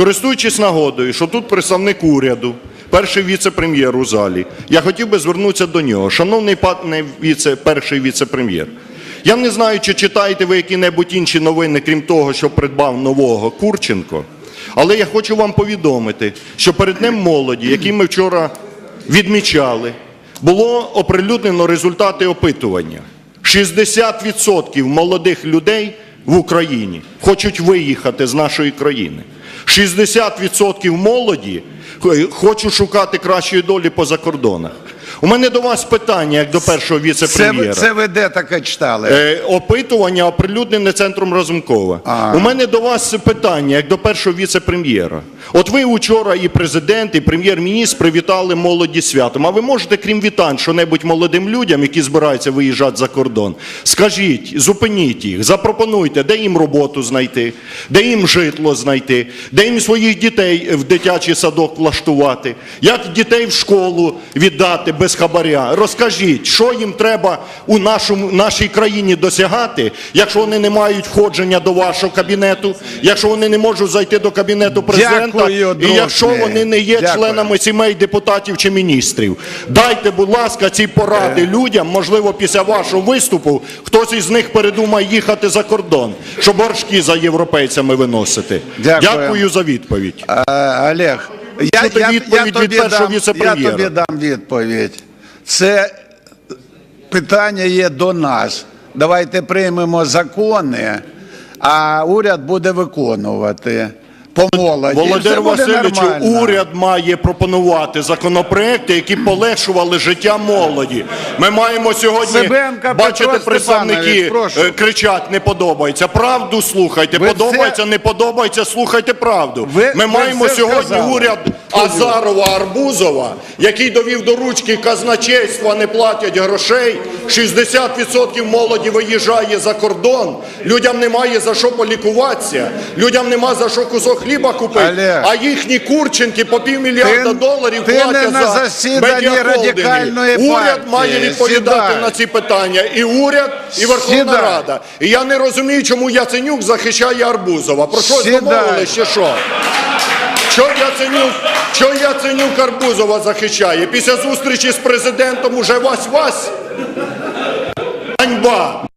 Користуючись нагодою, що тут представник уряду, перший віце-прем'єр у залі, я хотів би звернутися до нього. Шановний пане віце, перший віце-прем'єр, я не знаю, чи читаєте ви які-небудь інші новини, крім того, що придбав нового Курченко, але я хочу вам повідомити, що перед Днем молоді, який ми вчора відмічали, було оприлюднено результати опитування. 60% молодих людей в Україні хочуть виїхати з нашої країни. 60% молоді хочуть шукати кращої долі по закордонах. У мене до вас питання, як до першого віце-прем'єра. це ви де таке читали? Е, опитування оприлюднене центром Разумкова. А. У мене до вас питання, як до першого віце-прем'єра. От ви вчора і президент, і прем'єр-міністр привітали молоді святом. А ви можете, крім вітань, що-небудь молодим людям, які збираються виїжджати за кордон, скажіть, зупиніть їх, запропонуйте, де їм роботу знайти, де їм житло знайти, де їм своїх дітей в дитячий садок влаштувати, як дітей в школу віддати без хабаря. Розкажіть, що їм треба у нашому, нашій країні досягати, якщо вони не мають входження до вашого кабінету, якщо вони не можуть зайти до кабінету президента, Дякую, і якщо вони не є Дякую. членами сімей депутатів чи міністрів. Дайте, будь ласка, ці поради людям. Можливо, після вашого виступу хтось із них передумає їхати за кордон, щоб горшки за європейцями виносити. Дякую. Дякую за відповідь. Олег, я, я, я, тобі від дам, я тобі дам відповідь. Це питання є до нас. Давайте приймемо закони, а уряд буде виконувати. По молоді. Володимир нормально. уряд має пропонувати законопроекти, які полегшували життя молоді. Ми маємо сьогодні бачити представники прошу. е, кричать, не подобається. Правду слухайте, Ви подобається, все- не подобається, слухайте правду. Ви- Ми ви маємо сьогодні сказали. уряд Азарова Арбузова, який довів до ручки казначейства, не платять грошей. 60% молоді виїжджає за кордон. Людям немає за що полікуватися, людям нема за що кусок хліба купити. Олег. А їхні курченки по півмільярда доларів ти платять не на за медіахолдинги. Уряд має відповідати Сідай. на ці питання. І уряд, і Верховна Сідай. Рада. І я не розумію, чому Яценюк захищає Арбузова. Про що Сідай. домовились чи що? Що Яценюк, що Яценюк Карбузова захищає? Після зустрічі з президентом уже вас-вас. Ганьба!